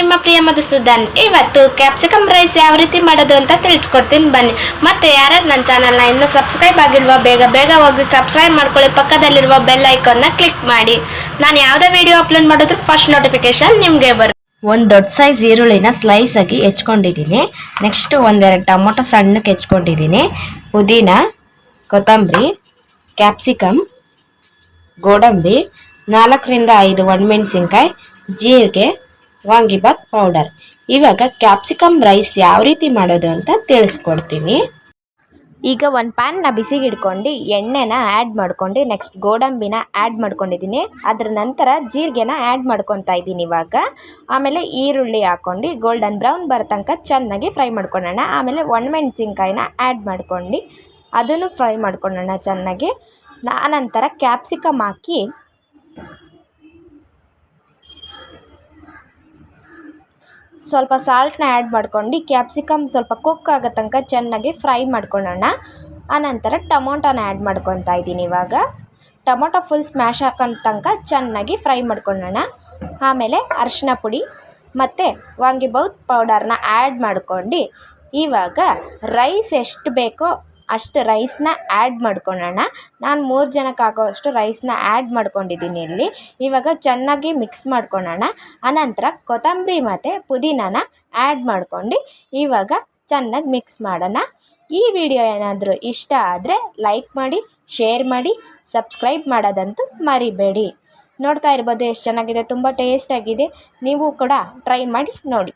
ನಿಮ್ಮ ಪ್ರಿಯ ಮಧುಸೂದನ್, ಇವತ್ತು capsicum rice ಯಾವ ರೀತಿ ಮಾಡೋದು ಅಂತ ತಿಳಿಸ್ಕೊಡ್ತೀನಿ ಬನ್ನಿ. ಮತ್ತೆ ಯಾರ್ಯಾರು ನನ್ನ ಚಾನಲ್ನ ಇನ್ನೂ ಸಬ್ಸ್ಕ್ರೈಬ್ ಆಗಿಲ್ವ, ಬೇಗ ಬೇಗ ಹೋಗಿ ಸಬ್ಸ್ಕ್ರೈಬ್ ಮಾಡ್ಕೊಳ್ಳಿ. ಪಕ್ಕದಲ್ಲಿರುವ ಬೆಲ್ ಐಕಾನ್ನ ಕ್ಲಿಕ್ ಮಾಡಿ. ನಾನು ಯಾವುದೇ ವಿಡಿಯೋ ಅಪ್ಲೋಡ್ ಮಾಡಿದ್ರು ಫಸ್ಟ್ ನೋಟಿಫಿಕೇಶನ್ ನಿಮಗೆ ಬರುತ್ತೆ. ಒಂದು ದೊಡ್ಡ ಸೈಜ್ ಈರುಳ್ಳಿನ ಸ್ಲೈಸ್ ಆಗಿ ಹೆಚ್ಕೊಂಡಿದ್ದೀನಿ. ನೆಕ್ಸ್ಟ್ ಒಂದೆರಡು ಟೊಮೊಟೊ ಸಣ್ಣಕ್ಕೆ ಹೆಚ್ಕೊಂಡಿದ್ದೀನಿ. ಪುದೀನ, ಕೊತ್ತಂಬರಿ ಕ್ಯಾಪ್ಸಿಕಮ್ ಗೋಡಂಬಿ, ನಾಲ್ಕರಿಂದ ಐದು ಒಣಮೆಣಸಿನ್ಕಾಯಿ, ಜೀರಿಗೆ ವಾಂಗಿಬಾತ್ ಪೌಡರ್. ಇವಾಗ ಕ್ಯಾಪ್ಸಿಕಮ್ ರೈಸ್ ಯಾವ ರೀತಿ ಮಾಡೋದು ಅಂತ ತಿಳಿಸ್ಕೊಡ್ತೀನಿ. ಈಗ ಒಂದು ಪ್ಯಾನ್ನ ಬಿಸಿಗೆ ಹಿಡ್ಕೊಂಡು ಎಣ್ಣೆನ ಆ್ಯಡ್ ಮಾಡ್ಕೊಂಡು ನೆಕ್ಸ್ಟ್ ಗೋಡಂಬಿನ ಆ್ಯಡ್ ಮಾಡ್ಕೊಂಡಿದ್ದೀನಿ. ಅದರ ನಂತರ ಜೀರಿಗೆನ ಆ್ಯಡ್ ಮಾಡ್ಕೊತಾ ಇದ್ದೀನಿ ಇವಾಗ. ಆಮೇಲೆ ಈರುಳ್ಳಿ ಹಾಕ್ಕೊಂಡು ಗೋಲ್ಡನ್ ಬ್ರೌನ್ ಬರೋ ತನಕ ಚೆನ್ನಾಗಿ ಫ್ರೈ ಮಾಡ್ಕೊಳ್ಳೋಣ. ಆಮೇಲೆ ಒಣಮೆಣ್ಸಿನ್ಕಾಯಿನ ಆ್ಯಡ್ ಮಾಡ್ಕೊಂಡು ಅದನ್ನು ಫ್ರೈ ಮಾಡ್ಕೊಳ್ಳೋಣ ಚೆನ್ನಾಗಿ. ಆನಂತರ ಕ್ಯಾಪ್ಸಿಕಮ್ ಹಾಕಿ ಸ್ವಲ್ಪ ಸಾಲ್ಟನ್ನ ಆ್ಯಡ್ ಮಾಡ್ಕೊಂಡು ಕ್ಯಾಪ್ಸಿಕಮ್ ಸ್ವಲ್ಪ ಕುಕ್ ಆಗೋ ತನಕ ಚೆನ್ನಾಗಿ ಫ್ರೈ ಮಾಡ್ಕೊಳ್ಳೋಣ. ಆನಂತರ ಟೊಮೊಟೊನ ಆ್ಯಡ್ ಮಾಡ್ಕೊತಾ ಇದ್ದೀನಿ ಇವಾಗ. ಟೊಮೊಟೊ ಫುಲ್ ಸ್ಮ್ಯಾಶ್ ಹಾಕೋ ತನಕ ಚೆನ್ನಾಗಿ ಫ್ರೈ ಮಾಡ್ಕೊಳ್ಳೋಣ. ಆಮೇಲೆ ಅರಿಶಿನ ಪುಡಿ ಮತ್ತು ವಾಂಗಿಬಾತ್ ಪೌಡರ್ನ ಆ್ಯಡ್ ಮಾಡ್ಕೊಂಡು ಇವಾಗ ರೈಸ್ ಎಷ್ಟು ಬೇಕೋ ಅಷ್ಟು ರೈಸ್ನ ಆ್ಯಡ್ ಮಾಡ್ಕೊಳ್ಳೋಣ ನಾನು ಮೂರು ಜನಕ್ಕೆ ಆಗೋವಷ್ಟು ರೈಸ್ನ ಆ್ಯಡ್ ಮಾಡ್ಕೊಂಡಿದ್ದೀನಿ ಇಲ್ಲಿ. ಇವಾಗ ಚೆನ್ನಾಗಿ ಮಿಕ್ಸ್ ಮಾಡ್ಕೊಳ್ಳೋಣ ಆನಂತರ ಕೊತ್ತಂಬರಿ ಮತ್ತು ಪುದೀನಾನ ಆ್ಯಡ್ ಮಾಡ್ಕೊಂಡು ಇವಾಗ ಚೆನ್ನಾಗಿ ಮಿಕ್ಸ್ ಮಾಡೋಣ. ಈ ವಿಡಿಯೋ ಏನಾದರೂ ಇಷ್ಟ ಆದರೆ ಲೈಕ್ ಮಾಡಿ ಶೇರ್ ಮಾಡಿ ಸಬ್ಸ್ಕ್ರೈಬ್ ಮಾಡೋದಂತೂ ಮರಿಬೇಡಿ. ನೋಡ್ತಾ ಇರ್ಬೋದು ಎಷ್ಟು ಚೆನ್ನಾಗಿದೆ, ತುಂಬ ಟೇಸ್ಟಾಗಿದೆ ನೀವು ಕೂಡ ಟ್ರೈ ಮಾಡಿ ನೋಡಿ.